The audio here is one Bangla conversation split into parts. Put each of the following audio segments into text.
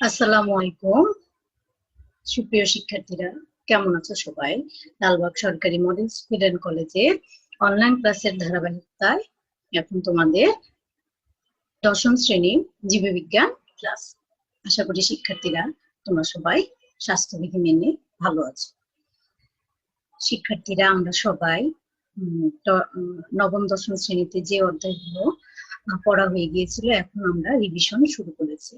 আসসালামু আলাইকুম। সুপ্রিয় শিক্ষার্থীরা, কেমন আছো সবাই? লালবাগ সরকারি মডেল স্কুল অ্যান্ড কলেজের অনলাইন ক্লাসের ধারাবাহিকতায় এখন তোমাদের দশম শ্রেণির জীববিজ্ঞান ক্লাস। আশা করি শিক্ষার্থীরা, তোমরা সবাই স্বাস্থ্যবিধি মেনে ভালো আছো। শিক্ষার্থীরা, আমরা সবাই নবম, দশম শ্রেণীতে যে অধ্যায়গুলো পড়া হয়ে গিয়েছিল, এখন আমরা রিভিশন শুরু করেছি।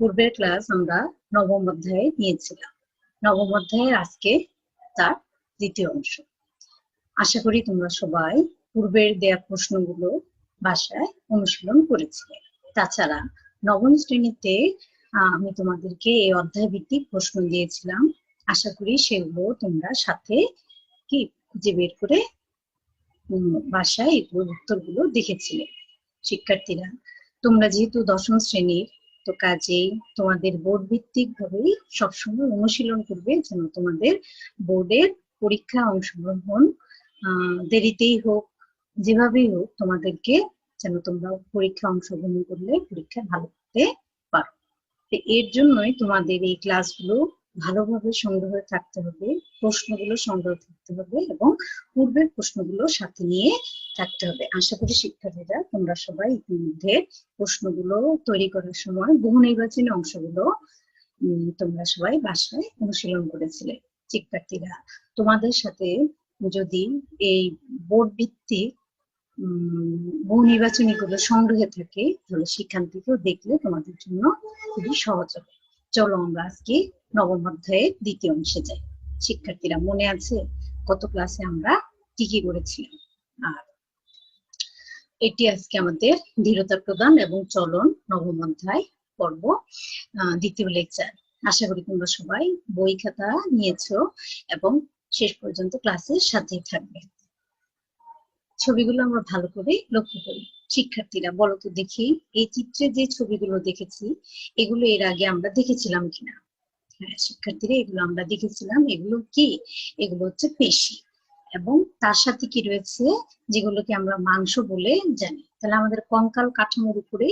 পূর্বের ক্লাস আমরা নবম অধ্যায়ে নিয়েছিলাম। নবম অধ্যায়ের আজকে তার দ্বিতীয় অংশ। আশা করি তোমরা সবাই পূর্বের দেয়া প্রশ্নগুলো বাসায় অনুশীলন করেছিলে। তাছাড়া নবম শ্রেণীতে আমি তোমাদেরকে এই অধ্যায় ভিত্তিক প্রশ্ন দিয়েছিলাম। আশা করি সেগুলো তোমরা সাথে কি, খুঁজে বের করে বাসায় এগুলোর উত্তরগুলো দেখেছিলে। শিক্ষার্থীরা, তোমরা যেহেতু দশম শ্রেণির তো কাজেই তোমাদের বোর্ড ভিত্তিক ভাবেই সবসময় অনুশীলন করবে যেন তোমাদের বোর্ডের পরীক্ষা অংশগ্রহণ দেরিতেই হোক, যেভাবেই হোক তোমাদেরকে যেন তোমরা পরীক্ষা অংশগ্রহণ করলে পরীক্ষা ভালো করতে পারো। এর জন্যই তোমাদের এই ক্লাসগুলো ভালোভাবে সংগ্রহ থাকতে হবে, প্রশ্নগুলো সংগ্রহ থাকতে হবে এবং পূর্বের প্রশ্নগুলো সাথে নিয়ে থাকতে হবে। আশা করি শিক্ষার্থীরা, তোমরা সবাই ইতিমধ্যে প্রশ্নগুলো তৈরি করার সময় বহু নির্বাচনী অংশগুলো তোমরা সবাই বাসায় অনুশীলন করেছিলে। শিক্ষার্থীরা, তোমাদের সাথে যদি এই বোর্ড ভিত্তিক বহু নির্বাচনী গুলো সংগ্রহে থাকে, তাহলে সেখান থেকেও দেখলে তোমাদের জন্য খুবই সহজ হবে। চলো আমরা আজকে নবম অধ্যায়ের দ্বিতীয় অংশে যাই। শিক্ষার্থীরা, মনে আছে গত ক্লাসে আমরা কি কি করেছিলাম? আর এটি আজকে আমাদের দৃঢ়তা প্রদান এবং চলন নবম অধ্যায় পর্ব দ্বিতীয় লেকচার আশা করি তোমরা সবাই বই খাতা নিয়েছো এবং শেষ পর্যন্ত ক্লাসের সাথেই থাকবে। ছবিগুলো আমরা ভালো করে লক্ষ্য করি। শিক্ষার্থীরা, বলো তো দেখি, এই চিত্রে যে ছবিগুলো দেখেছি, এগুলো এর আগে আমরা দেখেছিলাম কিনা? শিক্ষার্থীরা এগুলো আমরা দেখেছিলাম, এগুলো কি? এগুলো হচ্ছে পেশি। এবং তার সাথে কি রয়েছে? যেগুলোকে আমরা মাংস বলে জানি। তাহলে আমাদের কঙ্কাল কাঠামোর উপরে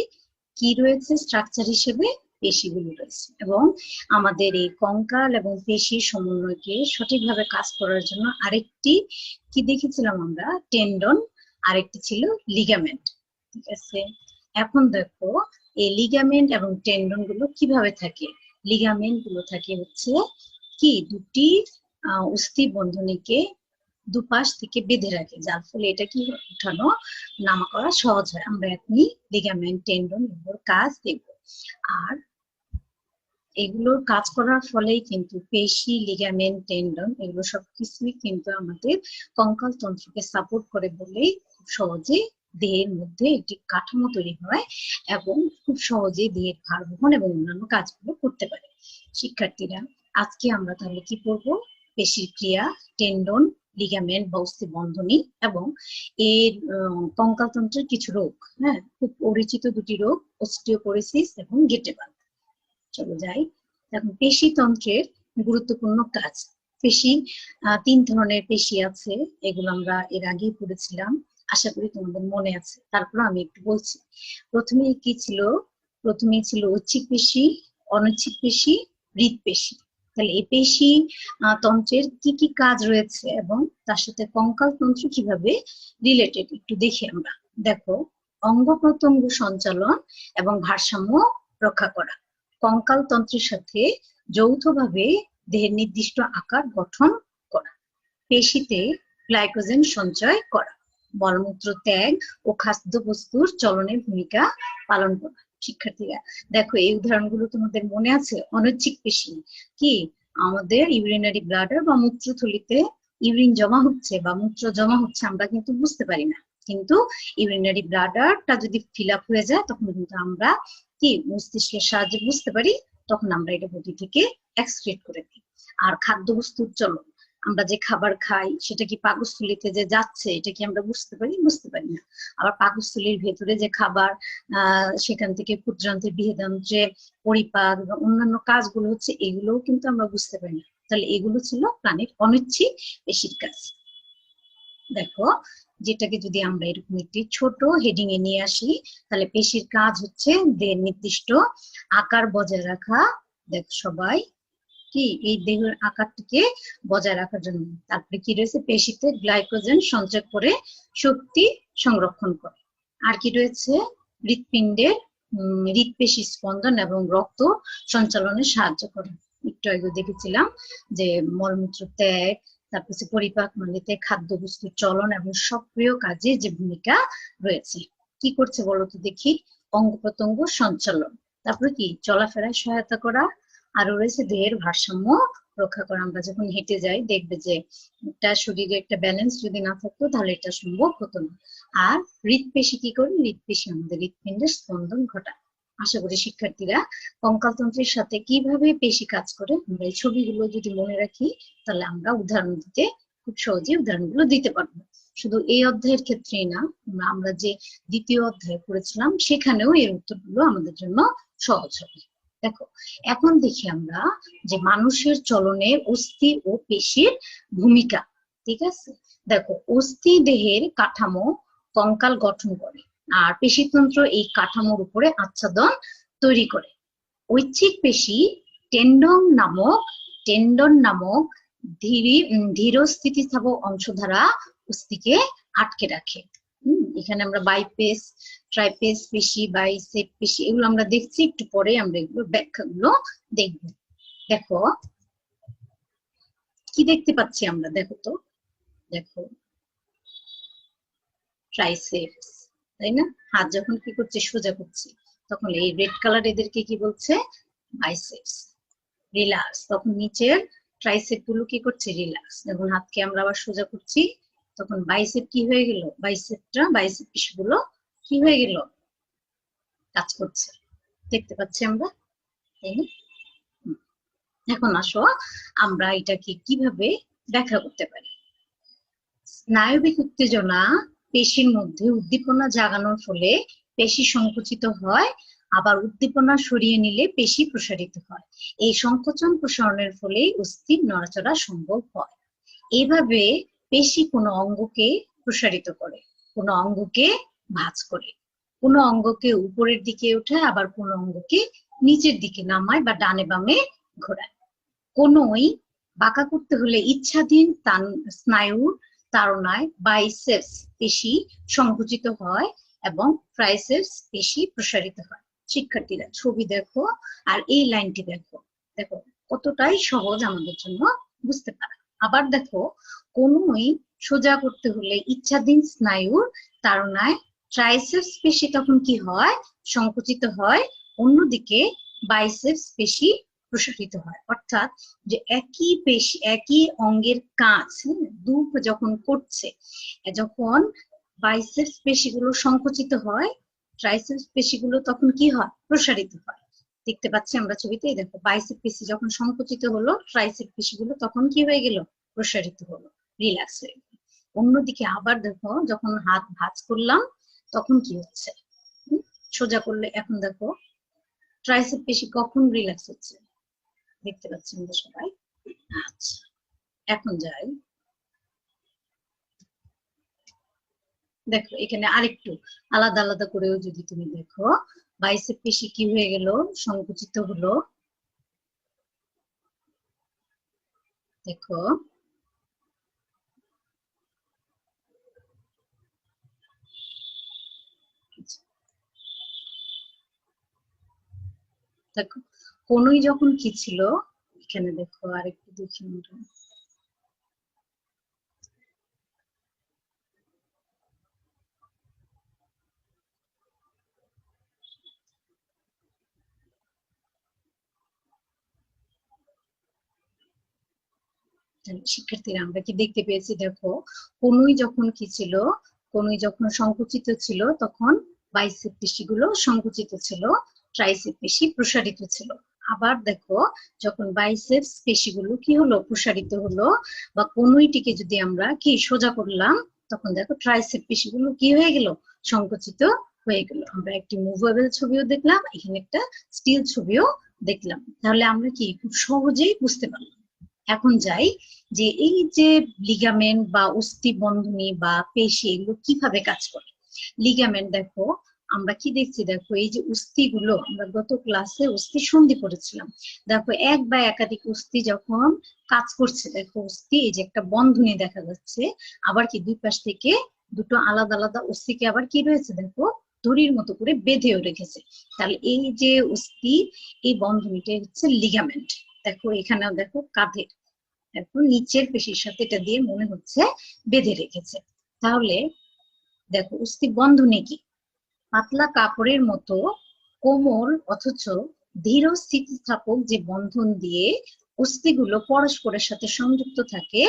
কি রয়েছে? স্ট্রাকচার হিসেবে পেশিগুলো রয়েছে। এবং আমাদের এই কঙ্কাল এবং পেশির সমন্বয়কে সঠিকভাবে কাজ করার জন্য আরেকটি কি দেখেছিলাম আমরা? টেন্ডন আরেকটি ছিল লিগামেন্ট ঠিক আছে? এখন দেখো, এই লিগামেন্ট এবং টেন্ডনগুলো কীভাবে থাকে? লিগামেন্টগুলো থাকে হচ্ছে কি দুটি অস্থি বন্ধনীকে দুপাশ থেকে বেঁধে রাখে। যার ফলে এটা কি? উঠানো, নামা করা সহজ হয়। আমরা এখনই লিগামেন্ট টেন্ডন এগুলোর কাজ দেখব। আর এগুলোর কাজ করার ফলেই কিন্তু পেশি লিগামেন্ট টেন্ডন এগুলো সবকিছুই কিন্তু আমাদের কঙ্কাল তন্ত্রকে সাপোর্ট করে বলেই খুব সহজে দেহের মধ্যে একটি কাঠামো তৈরি হয় এবং খুব সহজে দেহের ভার বহন এবং অন্যান্য কাজগুলো করতে পারে। শিক্ষার্থীরা, আজকে আমরা তাহলে কি করব? পেশির ক্রিয়া, টেন্ডন লিগামেন্ট বা অস্থি বন্ধনী এবং এর কঙ্কালতন্ত্রের কিছু রোগ হ্যাঁ? খুব পরিচিত দুটি রোগ অস্টিওপোরোসিস এবং গেটেবাল চলো যাই। এখন পেশি তন্ত্রের গুরুত্বপূর্ণ কাজ। পেশি তিন ধরনের পেশি আছে। এগুলো আমরা এর আগেই পড়েছিলাম। আশা করি তোমাদের মনে আছে। তারপর আমি একটু বলছি। প্রথমে কি ছিল? প্রথমে ছিল ঐচ্ছিক পেশি, অনৈচ্ছিক পেশি হৃদপেশি তাহলে এই পেশি তন্ত্রের কি কি কাজ রয়েছে এবং তার সাথে কঙ্কাল তন্ত্র কীভাবে রিলেটেড একটু দেখি আমরা। দেখো, অঙ্গ প্রত্যঙ্গ সঞ্চালন এবং ভারসাম্য রক্ষা করা। কঙ্কাল তন্ত্রের সাথে যৌথভাবে দেহের নির্দিষ্ট আকার গঠন করা। পেশিতে গ্লাইকোজেন সঞ্চয় করা। মলমূত্র ত্যাগ ও খাদ্য বস্তুর চলনের ভূমিকা পালন করা শিক্ষার্থীরা। দেখো, এই উদাহরণগুলো তোমাদের মনে আছে? অনৈচ্ছিক পেশি। কি? আমাদের ইউরিনারি ব্লাডার বা মূত্রথলিতে ইউরিন জমা হচ্ছে বা মূত্র জমা হচ্ছে আমরা কিন্তু বুঝতে পারি না। কিন্তু ইউরিনারি ব্লাডারটা যদি ফিল আপ হয়ে যায়, তখন কিন্তু আমরা কি? মস্তিষ্কের সাহায্যে বুঝতে পারি, তখন আমরা এটা বডি থেকে এক্সক্রিট করে দিই। আর খাদ্যবস্তুর চলন। আমরা যে খাবার খাই, সেটা কি পাকস্থলিতে যে যাচ্ছে, এটা কি আমরা বুঝতে পারি? বুঝতে পারি না। আবার পাকস্থলীর ভেতরে যে খাবার সেখান থেকে ক্ষুদ্রান্তের বৃহদান্ত্রে পরিপাক এবং অন্যান্য কাজগুলো হচ্ছে, এগুলোও কিন্তু আমরা বুঝতে পারি না। তাহলে এগুলো ছিল প্রাণীর অনিচ্ছিক পেশির কাজ। দেখো, যেটাকে যদি আমরা এরকম একটি ছোট হেডিং এ নিয়ে আসি, তাহলে পেশির কাজ হচ্ছে দেহের নির্দিষ্ট আকার বজায় রাখা। দেখ সবাই কি এই দেহের আকারটিকে বজায় রাখার জন্য? তারপরে কি রয়েছে? পেশিতে গ্লাইকোজেন সঞ্চয় করে শক্তি সংরক্ষণ করে। আর কি রয়েছে? হৃৎপিণ্ডের হৃৎপেশি স্পন্দন এবং রক্ত সঞ্চালনে সাহায্য করে। একটু আগে দেখেছিলাম যে মলমূত্র ত্যাগ, তারপর পরিপাক নলিতে খাদ্যবস্তুর চলন এবং সক্রিয় কাজে যে ভূমিকা রয়েছে। কি করছে বলতো দেখি? অঙ্গ প্রত্যঙ্গ সঞ্চালন। তারপরে কি? চলাফেরায় সহায়তা করা আরও রয়েছে দেহের ভারসাম্য রক্ষা করা। আমরা যখন হেঁটে যাই, দেখবে যে একটা শরীরে একটা ব্যালেন্স যদি না থাকতো, তাহলে এটা সম্ভব হতো না। আর হৃৎপেশি কি করে? হৃৎপেশি আমাদের হৃৎপিণ্ডের স্পন্দন ঘটায়। আশা করি শিক্ষার্থীরা কঙ্কালতন্ত্রের সাথে কীভাবে পেশি কাজ করে, আমরা এই ছবিগুলো যদি মনে রাখি, তাহলে আমরা উদাহরণ দিতে খুব সহজে উদাহরণগুলো দিতে পারব। শুধু এই অধ্যায়ের ক্ষেত্রেই না, আমরা যে দ্বিতীয় অধ্যায় পড়েছিলাম, সেখানেও এর উত্তরগুলো আমাদের জন্য সহজ হবে। দেখো, এখন দেখি আমরা যে মানুষের চলনে অস্থি ও পেশির ভূমিকা, ঠিক আছে? দেখো, অস্থি দেহের কাঠামো কঙ্কাল গঠন করে আর পেশিতন্ত্র এই কাঠামোর উপরে আচ্ছাদন তৈরি করে। ঐচ্ছিক পেশি টেন্ডন নামক টেন্ডন নামক ধীরি ধীর স্থিতিস্থাপক অংশ দ্বারা অস্থিকে আটকে রাখে। এখানে আমরা বাইপেস ট্রাইপেস পেশি বাইসেপ পেশি এগুলো আমরা দেখছি, একটু পরে আমরা এগুলো ব্যাখ্যাগুলো দেখব। দেখো, কি দেখতে পাচ্ছি আমরা? দেখো তো, দেখো ট্রাইসেপস তাই না? হাত যখন কি করছে, সোজা করছি, তখন এই রেড কালার এদেরকে কি বলছে? বাইসেপস রিল্যাক্স তখন নিচের ট্রাইসেপগুলো কি করছে? রিল্যাক্স যখন হাতকে আমরা আবার সোজা করছি তখন বাইসেপ কি হয়ে গেল? বাইসেপটা বাইসেপগুলো কি হয়ে গেল? কাজ করছে। দেখতে পাচ্ছি আমরা এখন আসো, আমরা এটাকে কীভাবে ব্যাখ্যা করতে পারি? স্নায়বিক উত্তেজনা পেশির মধ্যে উদ্দীপনা জাগানোর ফলে পেশি সংকুচিত হয়, আবার উদ্দীপনা সরিয়ে নিলে পেশি প্রসারিত হয়। এই সংকোচন প্রসারণের ফলে অস্থির নড়াচড়া সম্ভব হয়। এভাবে পেশি কোনো অঙ্গকে প্রসারিত করে, কোনো অঙ্গকে ভাঁজ করে। কোনো অঙ্গকে উপরের দিকে ওঠায় আবার কোনো অঙ্গকে নিচের দিকে নামায় বা ডানে বামে ঘোরায়। কোনোই বাঁকা করতে হলে ইচ্ছাধীন তান স্নায়ুর তাড়নায় বাইসেপস পেশি সংকুচিত হয় এবং ট্রাইসেপস পেশি প্রসারিত হয়। শিক্ষার্থীরা, ছবি দেখো আর এই লাইনটি দেখো। দেখো, কতটাই সহজ আমাদের জন্য, বুঝতে পারা। আবার দেখো, কোনোই সোজা করতে হলে ইচ্ছাধীন স্নায়ুর তাড়নায় ট্রাইসেপস পেশি তখন কি হয়? সংকুচিত হয়, অন্যদিকে বাইসেপস পেশি প্রসারিত হয়। অর্থাৎ যে একই পেশি, একই অঙ্গের কাজ দুপ যখন করছে, যখন বাইসেপস পেশিগুলো সংকুচিত হয় ট্রাইসেপস পেশিগুলো তখন কি হয়? প্রসারিত হয়। দেখতে পাচ্ছি আমরা ছবিতে দেখো বাইসেপ পেশি যখন সংকুচিত হলো ট্রাইসেপ পেশিগুলো তখন কি হয়ে গেল? প্রসারিত হলো রিল্যাক্স হয়ে গেল। অন্যদিকে আবার দেখো, যখন হাত ভাঁজ করলাম, তখন কি হচ্ছে? সোজা করলে এখন দেখো ট্রাইসেপ পেশি কখন রিল্যাক্স হচ্ছে? দেখতে পাচ্ছি আমরা সবাই। আচ্ছা এখন যাই। দেখো, এখানে আরেকটু আলাদা আলাদা করেও যদি তুমি দেখো বাইসেপ পেশি কি হয়ে গেল? সংকুচিত হলো। দেখো। দেখো, কোনই যখন কি ছিল, এখানে দেখো আরেকটু দেখি আমরা। শিক্ষার্থীরা। আমরা কি দেখতে পেয়েছি? দেখো, কোনই যখন কি ছিল, কোনই যখন সংকুচিত ছিল, তখন বাইসেপ পেশিগুলো সংকুচিত ছিল ট্রাইসেপ পেশি প্রসারিত ছিল। আবার দেখো, যখন বাইসেপস পেশিগুলো কি হলো? প্রসারিত হলো বা কোনইটিকে যদি আমরা কি সোজা করলাম, তখন দেখো ট্রাইসেপ পেশিগুলো কি হয়ে গেল? সংকুচিত হয়ে গেল। আমরা একটি মুভেবল ছবিও দেখলাম, এখানে একটা স্টিল ছবিও দেখলাম। তাহলে আমরা কি খুব সহজেই বুঝতে পারলাম। এখন যাই যে এই যে লিগামেন্ট বা অস্থি বন্ধনী বা পেশি এগুলো কীভাবে কাজ করে? লিগামেন্ট দেখো, আমরা কি দেখছি? দেখো, এই যে উস্তি গুলো আমরা গত ক্লাসে অস্থি সন্ধি পড়েছিলাম। দেখো, এক বা একাধিক অস্থি যখন কাজ করছে, দেখো অস্থি এই যে একটা বন্ধনী দেখা যাচ্ছে, আবার কি দুই পাশ থেকে দুটো আলাদা আলাদা অস্থিকে আবার কি রয়েছে? দেখো, দড়ির মতো করে বেঁধেও রেখেছে। তাহলে এই যে অস্থি এই বন্ধনীটা হচ্ছে লিগামেন্ট দেখো, এখানেও দেখো কাঁধের। দেখো নিচের পেশির সাথে এটা দিয়ে মনে হচ্ছে বেঁধে রেখেছে। তাহলে দেখো অস্থি বন্ধনী কি? পাতলা কাপড়ের মতো কোমল অথচ দৃঢ় স্থিতিস্থাপক যে বন্ধন দিয়ে অস্থিগুলো পরস্পরের সাথে সংযুক্ত থাকে,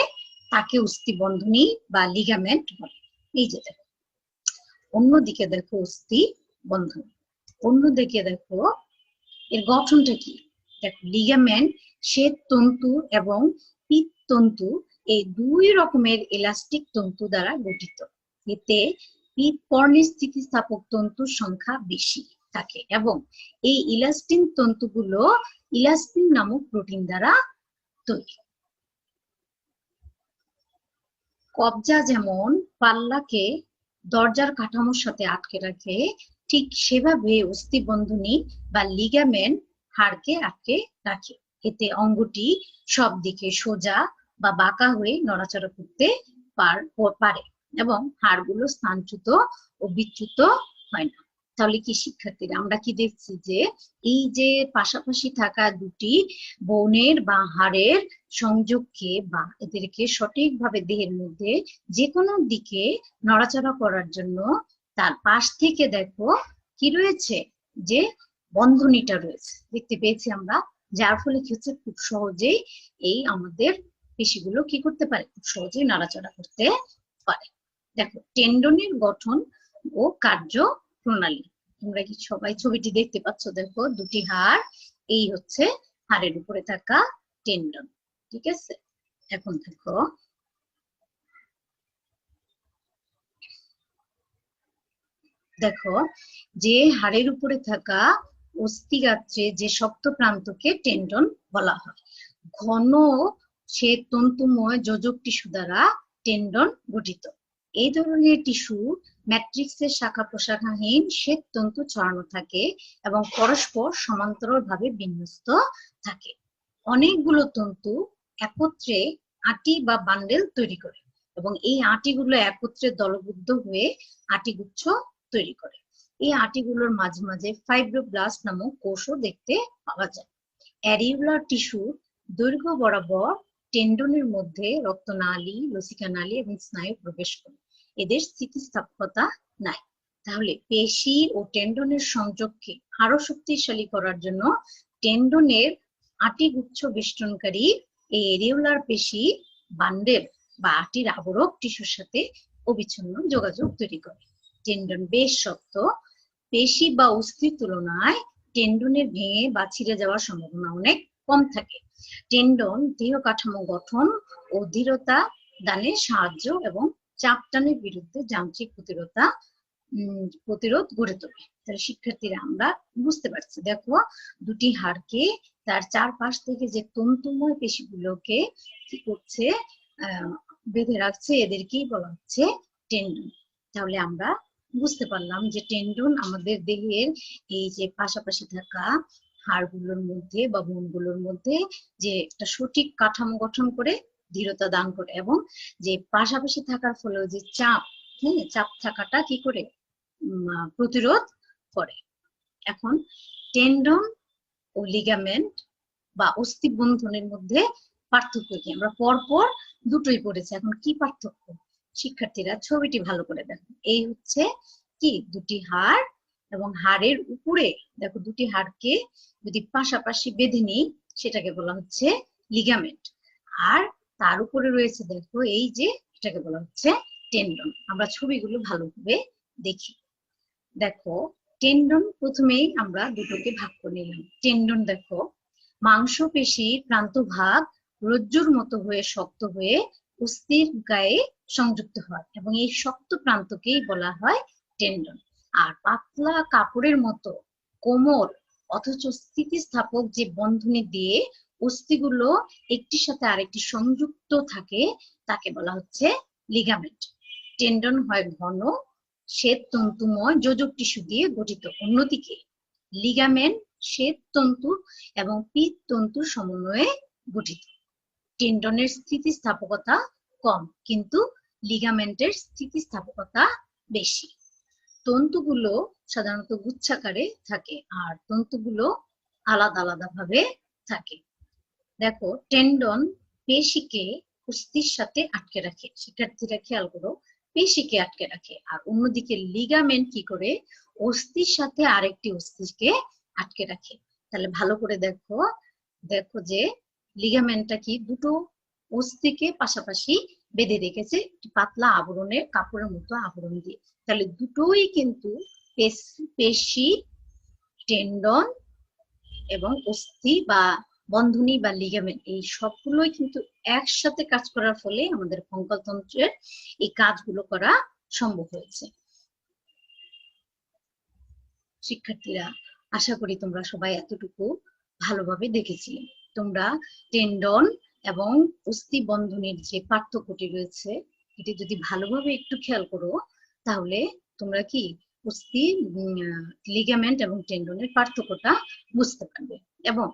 তাকে অস্থি বন্ধনী বা লিগামেন্ট বলে। এই যে দেখো, অন্যদিকে দেখো অস্থি বন্ধন, অন্যদিকে দেখো এর গঠনটা কি? দেখো লিগামেন্ট শ্বেত তন্তু এবং তন্তু এই দুই রকমের এলাস্টিক তন্তু দ্বারা গঠিত। এতে পিত পর্ণের স্থিতিস্থাপক তন্তুর সংখ্যা বেশি থাকে এবং এই ইলাস্টিন তন্তুগুলো ইলাস্টিন নামক প্রোটিন দ্বারা তৈরি। কবজা যেমন পাল্লাকে দরজার কাঠামোর সাথে আটকে রাখে, ঠিক সেভাবে অস্থিবন্ধনী বা লিগামেন্ট হাড়কে আটকে রাখে। এতে অঙ্গটি সব দিকে সোজা বা বাঁকা হয়ে নড়াচড়া করতে পারে এবং হাড়গুলো স্থানচ্যুত ও বিচ্যুত হয় না। তাহলে কি শিক্ষার্থীরা, আমরা কি দেখছি যে এই যে পাশাপাশি থাকা দুটি বনের বা হাড়ের সংযোগকে বা এদেরকে সঠিকভাবে দেহের মধ্যে যে কোনো দিকে নড়াচড়া করার জন্য তার পাশ থেকে দেখো কি রয়েছে? যে বন্ধনীটা রয়েছে। দেখতে পেয়েছি আমরা, যার ফলে কি হচ্ছে? খুব সহজেই এই আমাদের পেশিগুলো কি করতে পারে? খুব সহজেই নাড়াচাড়া করতে পারে। দেখো, টেন্ডনের গঠন ও কার্য প্রণালী। তোমরা কি সবাই ছবিটি দেখতে পাচ্ছ? দেখো, দুটি হাড়, এই হচ্ছে হাড়ের উপরে থাকা টেন্ডন, ঠিক আছে? এখন দেখো দেখো, যে হাড়ের উপরে থাকা অস্থিগাত্রে যে শক্ত প্রান্তকে টেন্ডন বলা হয়। ঘন সে তন্তুময় যোজক টিস্যু দ্বারা টেন্ডন গঠিত। এই ধরনের টিস্যু ম্যাট্রিক্সের শাখা প্রশাখাহীন শ্বেত তন্তু ছড়ানো থাকে এবং পরস্পর সমান্তরালভাবে বিন্যস্ত থাকে। অনেকগুলো তন্তু একত্রে আটি বা বান্ডেল তৈরি করে এবং এই আটিগুলো একত্রে দলবদ্ধ হয়ে আটিগুচ্ছ তৈরি করে। এই আটিগুলোর মাঝে মাঝে ফাইব্রোব্লাস্ট নামক কোষও দেখতে পাওয়া যায়। অ্যারিউলার টিস্যু দৈর্ঘ্য বরাবর টেন্ডনের মধ্যে রক্তনালী লসিকা নালী এবং স্নায়ু প্রবেশ করে। এদের স্থিতিস্থাপকতা নাই। তাহলে পেশি ও টেন্ডনের সংযোগকে আরও শক্তিশালী করার জন্য টেন্ডনের আটি গুচ্ছ বেষ্টনকারী এই এরিউলার পেশি বান্ডেল বা আটির আবরক টিস্যুর সাথে অবিচ্ছিন্ন যোগাযোগ তৈরি করে। টেন্ডন বেশ শক্ত। পেশি বা অস্থির তুলনায় টেন্ডনের ভেঙে বা ছিঁড়ে যাওয়ার সম্ভাবনা অনেক কম থাকে। টেন্ডন দেহ কাঠামো গঠন ও দৃঢ়তা দানে সাহায্য এবং চাপটানের বিরুদ্ধে যান্ত্রিক প্রতিরোধা প্রতিরোধ গড়ে তোলে। তাহলে শিক্ষার্থীরা আমরা বুঝতে পারছি। দেখো, দুটি হাড়কে তার চারপাশ থেকে যে তন্তুময় পেশিগুলোকে কি করছে বেঁধে রাখছে, এদেরকেই বলা হচ্ছে টেন্ডন। তাহলে আমরা বুঝতে পারলাম যে টেন্ডন আমাদের দেহের এই যে পাশাপাশি থাকা হাড়গুলোর মধ্যে বা বোনগুলোর মধ্যে যে একটা সঠিক কাঠামো গঠন করে, দৃঢ়তা দান করে এবং যে পাশাপাশি থাকার ফলেও যে চাপ হ্যাঁ চাপ থাকাটা কি করে? প্রতিরোধ করে। এখন টেন্ডন ও লিগামেন্ট বা অস্থি বন্ধনের মধ্যে পার্থক্য কি? আমরা পরপর দুটোই পড়েছি। এখন কি পার্থক্য? শিক্ষার্থীরা ছবিটি ভালো করে দেখো। এই হচ্ছে কি? দুটি হাড় এবং হাড়ের উপরে, দেখো দুটি হাড়কে যদি পাশাপাশি বেঁধে নিই, সেটাকে বলা হচ্ছে লিগামেন্ট আর তার উপরে রয়েছে দেখো এই যে, এটাকে বলা হচ্ছে টেন্ডন আমরা ছবিগুলো ভালোভাবে দেখি। দেখো টেন্ডন প্রথমেই আমরা দুটোকে ভাগ করে নিলাম। টেন্ডন দেখো মাংসপেশির প্রান্তভাগ রজ্জুর মতো হয়ে শক্ত হয়ে অস্থির গায়ে সংযুক্ত হয় এবং এই শক্ত প্রান্তকেই বলা হয় টেন্ডন আর পাতলা কাপড়ের মতো কোমর অথচ স্থিতিস্থাপক যে বন্ধনী দিয়ে অস্থিগুলো একটির সাথে আরেকটি সংযুক্ত থাকে, তাকে বলা হচ্ছে লিগামেন্ট টেন্ডন হয় ঘন, শ্বেত তন্তুময় যোজক টিস্যু দিয়ে গঠিত। অন্যদিকে লিগামেন্ট শ্বেত তন্তু এবং পিত তন্তুর সমন্বয়ে গঠিত। টেন্ডনের স্থিতিস্থাপকতা কম, কিন্তু লিগামেন্টের স্থিতিস্থাপকতা বেশি। তন্তুগুলো সাধারণত গুচ্ছাকারে থাকে আর তন্তুগুলো আলাদা আলাদা ভাবে থাকে। দেখো টেন্ডন পেশিকে অস্থির সাথে আটকে রাখে। শিক্ষার্থীরা খেয়াল করো, পেশিকে আটকে রাখে। আর অন্যদিকে লিগামেন্ট কি করে? অস্থির সাথে আরেকটি অস্থিকে আটকে রাখে। তাহলে ভালো করে দেখো দেখো যে লিগামেন্টটা কি দুটো অস্থিকে পাশাপাশি বেঁধে রেখেছে পাতলা আবরণের কাপড়ের মতো আবরণ দিয়ে। তাহলে দুটোই কিন্তু পেশি টেন্ডন এবং অস্থি বা বন্ধনী বা লিগামেন্ট এই সবগুলোই কিন্তু একসাথে কাজ করার ফলে আমাদের কঙ্কালতন্ত্রের এই কাজগুলো করা সম্ভব হয়েছে। শিক্ষার্থীরা, আশা করি তোমরা সবাই এতটুকু ভালোভাবে দেখেছিলে। তোমরা টেন্ডন এবং অস্থি বন্ধনের যে পার্থক্যটি রয়েছে, এটি যদি ভালোভাবে একটু খেয়াল করো তাহলে তোমরা কি অস্থি লিগামেন্ট এবং টেন্ডনের পার্থক্যটা বুঝতে পারবে। এবং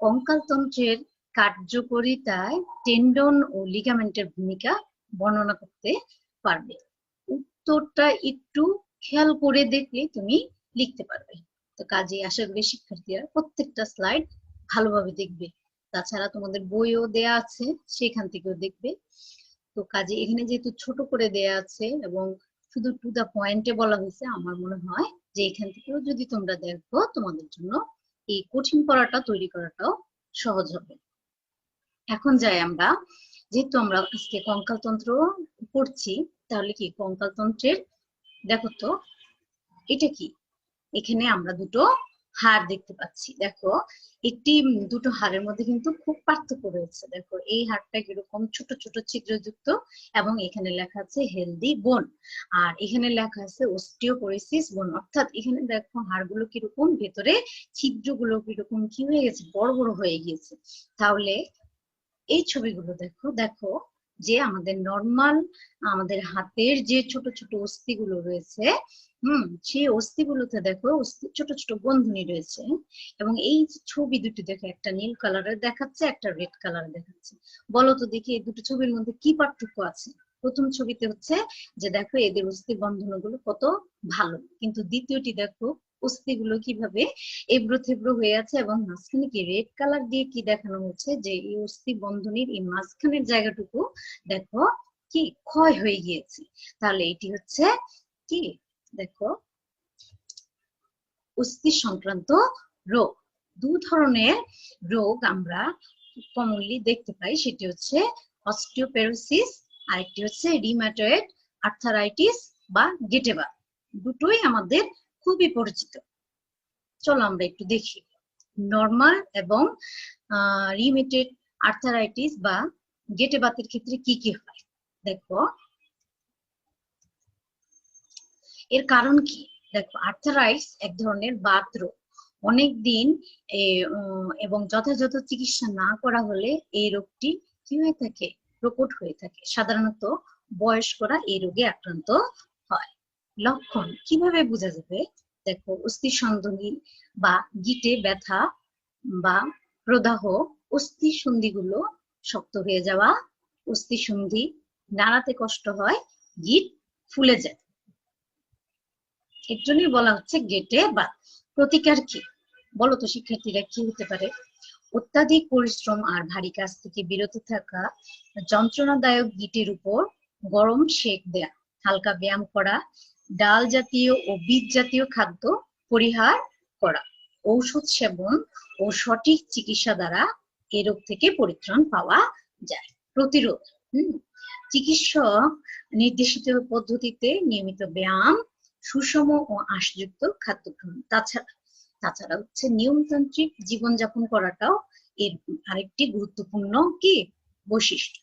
কঙ্কালতন্ত্রের কার্যকরিতায় টেন্ডন ও লিগামেন্টের ভূমিকা বর্ণনা করতে পারবে। উত্তরটা একটু খেয়াল করে দেখলে তুমি লিখতে পারবে। তো কাজে আশা করি শিক্ষার্থীরা প্রত্যেকটা স্লাইড ভালোভাবে দেখবে। তাছাড়া তোমাদের বইও দেয়া আছে, সেখান থেকেও দেখবে। তো কাজে এখানে যেহেতু ছোট করে দেয়া আছে এবং শুধু টু দা পয়েন্টে বলা হয়েছে, আমার মনে হয় যে এখান থেকেও যদি তোমরা দেখো, তোমাদের জন্য এই কঠিন পড়াটা, তৈরি করাটাও সহজ হবে। এখন যাই আমরা। যেহেতু আমরা আজকে কঙ্কালতন্ত্র পড়ছি, তাহলে কি কঙ্কালতন্ত্রের, দেখো তো, এটা কি? এখানে আমরা দুটো হাড় দেখতে পাচ্ছি। দেখো, একটি দুটো হাড়ের মধ্যে কিন্তু খুব পার্থক্য রয়েছে। দেখো, এই হাড়টা কীরকম ছোট ছোট, ছিদ্রযুক্ত এবং এখানে লেখা আছে হেলদি বোন আর এখানে লেখা আছে অস্টিওপোরিসিস বোন অর্থাৎ এখানে দেখো, হাড়গুলো কীরকম, ভেতরে ছিদ্রগুলো কীরকম, কি হয়ে গেছে? বড় বড় হয়ে গিয়েছে। তাহলে এই ছবিগুলো দেখো দেখো যে আমাদের নর্মাল আমাদের হাতের যে ছোট ছোট অস্থিগুলো রয়েছে, হুম, সেই অস্থিগুলোতে দেখো ছোট ছোট বন্ধনী রয়েছে। এবং এই ছবি দুটি দেখো, একটা নীল কালারের দেখাচ্ছে, একটা রেড কালার দেখাচ্ছে। বলো তো দেখি এই দুটো ছবির মধ্যে কি পার্থক্য আছে? প্রথম ছবিতে হচ্ছে যে দেখো এদের অস্থি বন্ধনগুলো কত ভালো। কিন্তু দ্বিতীয়টি দেখো অস্থিগুলো কীভাবে এব্রো থেব্রো হয়ে আছে এবং মাঝখানে কি রেড কালার দিয়ে কি দেখানো হচ্ছে? যে এই অস্থি বন্ধনীর এই মাঝখানের জায়গাটুকু দেখো কি ক্ষয় হয়ে গিয়েছে। তাহলে এটি হচ্ছে কি? দেখো, অস্থি সংক্রান্ত রোগ। দু ধরনের রোগ আমরা কমনলি দেখতে পাই। সেটি হচ্ছে অস্টিওপেরোসিস আরেকটি হচ্ছে রিম্যাটয়েড আর্থারাইটিস বা গেটেবা দুটোই আমাদের খুবই পরিচিত। চলো আমরা একটু দেখি। নর্মাল এবং রিমেটেড আর্থারাইটিস বা গেটেবাতের ক্ষেত্রে কি কি হয়? দেখো। এর কারণ কি? দেখো আর্থারাইটিস এক ধরনের বাত রোগ। অনেক দিন এবং যথাযথ চিকিৎসা না করা হলে এই রোগটি কি হয়ে থাকে? প্রকট হয়ে থাকে। সাধারণত বয়স্করা এই রোগে আক্রান্ত লক্ষণ। কীভাবে বোঝা যাবে? দেখো অস্থি সন্ধি বা গিটে ব্যথা বা প্রদাহ অস্থি সন্ধিগুলো শক্ত হয়ে যাওয়া অস্থি সন্ধি নাড়াতে কষ্ট হয়, গিট ফুলে যায়। এর জন্যই বলা হচ্ছে গেটে বা প্রতিকার কি? বলো তো শিক্ষার্থীরা, কি হতে পারে? অত্যাধিক পরিশ্রম আর ভারী কাজ থেকে বিরত থাকা, যন্ত্রণাদায়ক গিটের উপর গরম সেক দেয়া, হালকা ব্যায়াম করা ডাল জাতীয় ও বীজ জাতীয় খাদ্য পরিহার করা। ঔষধ সেবন ও সঠিক চিকিৎসা দ্বারা এ রোগ থেকে পরিত্রাণ পাওয়া যায়। প্রতিরোধ, হম, চিকিৎসক নির্দেশিত পদ্ধতিতে নিয়মিত ব্যায়াম, সুষম ও আঁশযুক্ত খাদ্য গ্রহণ তাছাড়া তাছাড়া হচ্ছে নিয়মতান্ত্রিক জীবনযাপন করাটাও এর আরেকটি গুরুত্বপূর্ণ কি বৈশিষ্ট্য।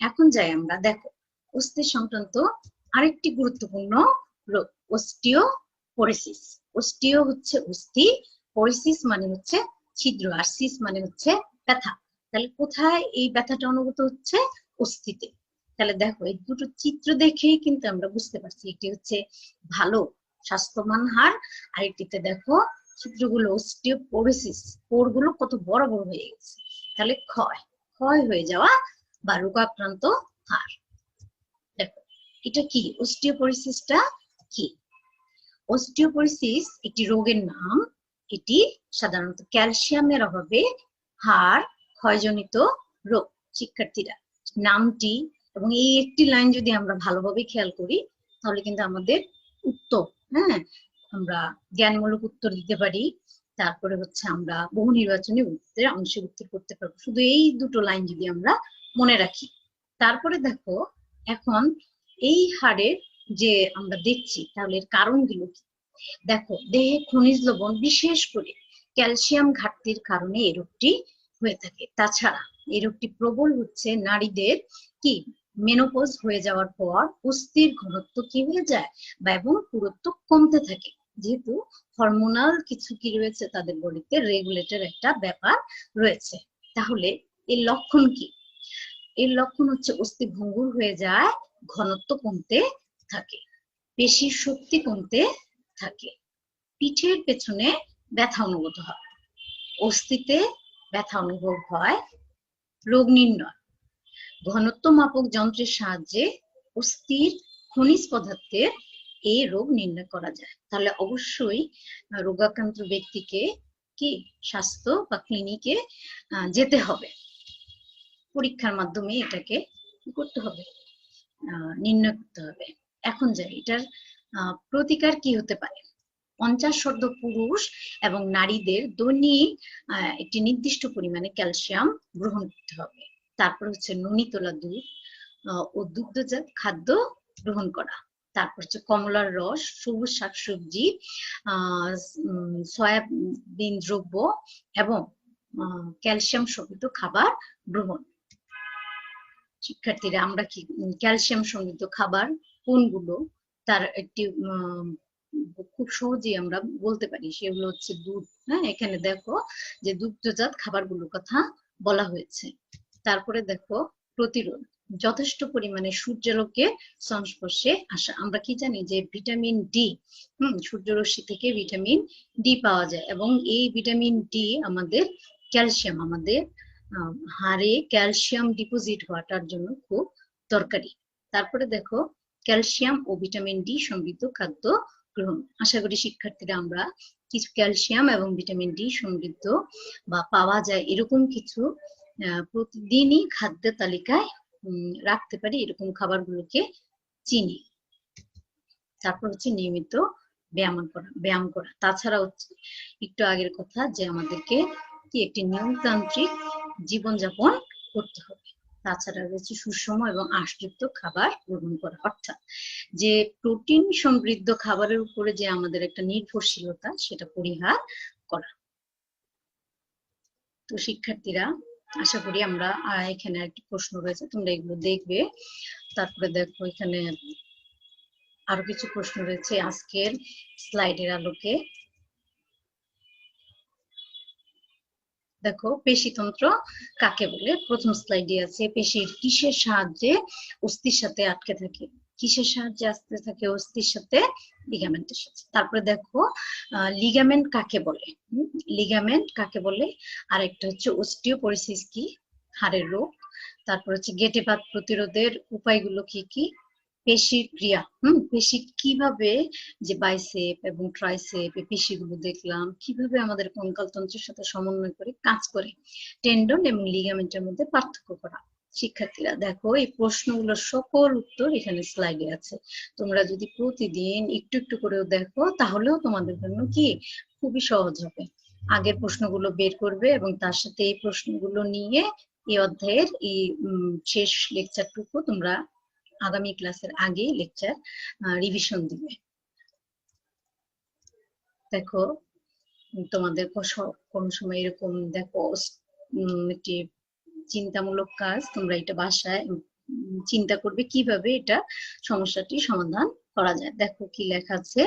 এখন যাই আমরা, দেখো অস্থি সংক্রান্ত আরেকটি গুরুত্বপূর্ণ হচ্ছে অস্থি মানে হচ্ছে ছিদ্র আর সিস মানে হচ্ছে ব্যথা। তাহলে কোথায় এই ব্যথাটা অনুভূত হচ্ছে? অস্থিতে। তাহলে দেখো, এই দুটো চিত্র দেখেই কিন্তু আমরা বুঝতে পারছি একটি হচ্ছে ভালো, স্বাস্থ্যবান হার, আর এটিতে দেখো চিত্রগুলো অস্টিওপোরোসিস পোরগুলো কত বড় বড় হয়ে গেছে। তাহলে ক্ষয় ক্ষয় হয়ে যাওয়া বা রোগাক্রান্ত হার। দেখো, এটা কি? অস্টিওপোরোসিসটা কি? অস্টিওপোরোসিস একটি রোগের নাম। এটি সাধারণত ক্যালসিয়ামের অভাবে হাড় ক্ষয়জনিত রোগ, শিক্ষার্থীরা। নামটি এবং এই একটি লাইন যদি আমরা ভালোভাবে খেয়াল করি, তাহলে কিন্তু আমাদের উত্তর হ্যাঁ? আমরা জ্ঞানমূলক উত্তর দিতে পারি। তারপরে হচ্ছে আমরা বহু নির্বাচনী উত্তরে অংশে উত্তর করতে পারব। শুধু এই দুটো লাইন যদি আমরা মনে রাখি। তারপরে দেখো, এখন এই হাড়ের যে আমরা দেখছি, তাহলে এর কারণগুলো কি? দেখো, দেহে খনিজ লবণ বিশেষ করে ক্যালসিয়াম ঘাটতির কারণে এই রোগটি হয়ে থাকে। তাছাড়া এই রোগটি প্রবল হচ্ছে নারীদের কি? মেনোপজ হয়ে যাওয়ার পর অস্থির ঘনত্ব কি হয়ে যায় বা এবং পুরুত্ব কমতে থাকে। যেহেতু হরমোনাল কিছু কি রয়েছে তাদের বডিতে রেগুলেটর একটা ব্যাপার রয়েছে। তাহলে এর লক্ষণ কি? এর লক্ষণ হচ্ছে অস্থি ভঙ্গুর হয়ে যায়, ঘনত্ব কমতে থাকে। পেশির শক্তি কমতে থাকে। পিঠের পেছনে ব্যথা অনুভূত হয়। অস্থিতে ব্যথা অনুভব হয়। রোগ নির্ণয়। ঘনত্ব মাপক যন্ত্রের সাহায্যে অস্থির খনিজ পদার্থের এই রোগ নির্ণয় করা যায়। তাহলে অবশ্যই রোগাক্রান্ত ব্যক্তিকে কি স্বাস্থ্য বা ক্লিনিকে যেতে হবে। পরীক্ষার মাধ্যমে এটাকে করতে হবে? নির্ণয় করতে হবে। এখন যাই এটার প্রতিকার কি হতে পারে? পঞ্চাশ শর্দ পুরুষ এবং নারীদের দৈনিক একটি নির্দিষ্ট পরিমাণে ক্যালসিয়াম গ্রহণ করতে হবে। তারপর হচ্ছে ননি তোলা দুধ ও দুগ্ধজাত খাদ্য গ্রহণ করা। তারপর হচ্ছে কমলার রস, সবুজ শাকসবজি সয়াবিন দ্রব্য এবং ক্যালসিয়াম সমৃদ্ধ খাবার গ্রহণ। শিক্ষার্থীরা, আমরা কি ক্যালসিয়াম সমৃদ্ধ খাবার কোনগুলো তার একটি খুব সহজেই আমরা বলতে পারি। সেগুলো হচ্ছে দুধ। হ্যাঁ এখানে দেখো যে দুগ্ধজাত খাবারগুলোর কথা বলা হয়েছে। তারপরে দেখো প্রতিরোধ। যথেষ্ট পরিমাণে সূর্যালোকের সংস্পর্শে আসা। আমরা কি জানি যে ভিটামিন ডি, হম, সূর্যরশ্মি থেকে ভিটামিন ডি পাওয়া যায় এবং এই ভিটামিন ডি আমাদের ক্যালসিয়াম, আমাদের হাড়ে ক্যালসিয়াম ডিপোজিট হওয়াটার জন্য খুব দরকারি। তারপরে দেখো ক্যালসিয়াম ও ভিটামিন ডি সমৃদ্ধ খাদ্য গ্রহণ। আশা করি শিক্ষার্থীরা আমরা কিছু ক্যালসিয়াম এবং ভিটামিন ডি সমৃদ্ধ বা পাওয়া যায় এরকম কিছু প্রতিদিনই খাদ্য তালিকায় রাখতে পারি এরকম খাবারগুলোকে চিনি। তারপর হচ্ছে নিয়মিত ব্যায়াম করা ব্যায়াম করা। তাছাড়া হচ্ছে একটু আগের কথা যে আমাদেরকে কি একটি নিয়মতান্ত্রিক জীবনযাপন করতে হবে। তাছাড়া রয়েছে সুষম এবং আশযুক্ত খাবার গ্রহণ করা। অর্থাৎ যে প্রোটিন সমৃদ্ধ খাবারের উপরে যে আমাদের একটা নির্ভরশীলতা, সেটা পরিহার করা। তো শিক্ষার্থীরা, আশা করি আমরা এখানে একটি প্রশ্ন রয়েছে, তোমরা এগুলো দেখবে। তারপরে দেখো, এখানে আরও কিছু প্রশ্ন রয়েছে আজকের স্লাইডের আলোকে। দেখো পেশিতন্ত্র কাকে বলে? প্রথম স্লাইডে আছে, পেশির কিসের সাহায্যে অস্থির সাথে আটকে থাকে? কিসের সাহায্যে আসতে থাকে অস্থির সাথে? লিগামেন্টের সাথে তারপরে দেখো লিগামেন্ট কাকে বলে? লিগামেন্ট কাকে বলে? আর একটা হচ্ছে অস্টিওপোরিসিস কি? হাড়ের রোগ। তারপর হচ্ছে গেটেপাত প্রতিরোধের উপায়গুলো কি কি? পেশির ক্রিয়া, হুম? পেশি কীভাবে যে বাইসেপ এবং ট্রাইসেপ এই পেশিগুলো দেখলাম, কীভাবে আমাদের কঙ্কাল তন্ত্রের সাথে সমন্বয় করে কাজ করে, টেন্ডন এবং লিগামেন্টের মধ্যে পার্থক্য করা। শিক্ষার্থীরা, দেখো, এই প্রশ্নগুলোর সকল উত্তর এখানে স্লাইডে আছে। তোমরা যদি প্রতিদিন একটু একটু করেও দেখো, তাহলেও তোমাদের জন্য কি খুবই সহজ হবে। আগের প্রশ্নগুলো বের করবে এবং তার সাথে এই প্রশ্নগুলো নিয়ে এই অধ্যায়ের এই শেষ লেকচারটুকু তোমরা আগামী ক্লাসের আগে লেকচার রিভিশন দিবে। দেখো, তোমাদের কোন সময় এরকম দেখো একটি চিন্তামূলক কাজ, তোমরা এটা বাসায় চিন্তা করবে কীভাবে এটা সমস্যাটি সমাধান করা যায়। দেখো কি লেখা আছে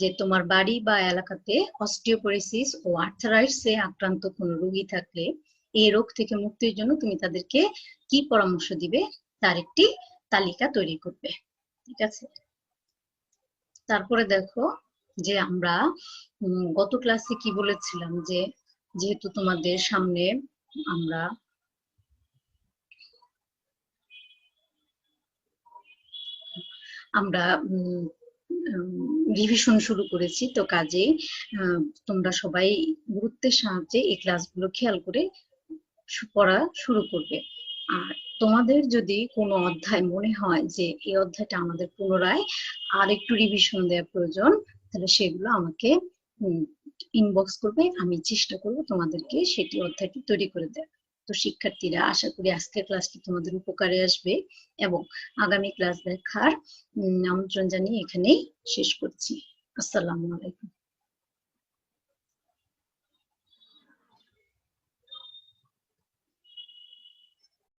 যে, তোমার বাড়ি বা এলাকাতে অস্টিওপোরিসিস ও আর্থারাইটসে আক্রান্ত কোনো রোগী থাকলে, এই রোগ থেকে মুক্তির জন্য তুমি তাদেরকে কি পরামর্শ দিবে? তার একটি তালিকা তৈরি করবে, ঠিক আছে? তারপরে দেখো যে আমরা গত ক্লাসে কি বলেছিলাম যে যেহেতু তোমাদের সামনে আমরা আমরা রিভিশন শুরু করেছি, তো কাজে তোমরা সবাই গুরুত্বের সাহায্যে এই ক্লাসগুলো খেয়াল করে পড়া শুরু করবে। আর তোমাদের যদি কোনো অধ্যায় মনে হয় যে এই অধ্যায়টা আমাদের পুনরায় আর একটু রিভিশন দেওয়া প্রয়োজন, তাহলে সেগুলো আমাকে ইনবক্স করবে। আমি চেষ্টা করব তোমাদেরকে সেটি অধ্যায়টি তৈরি করে দেওয়া তো শিক্ষার্থীরা, আশা করি আজকের ক্লাসটি তোমাদের উপকারে আসবে এবং আগামী ক্লাস দেখার আমন্ত্রণ জানিয়ে এখানেই শেষ করছি। আসসালামু আলাইকুম।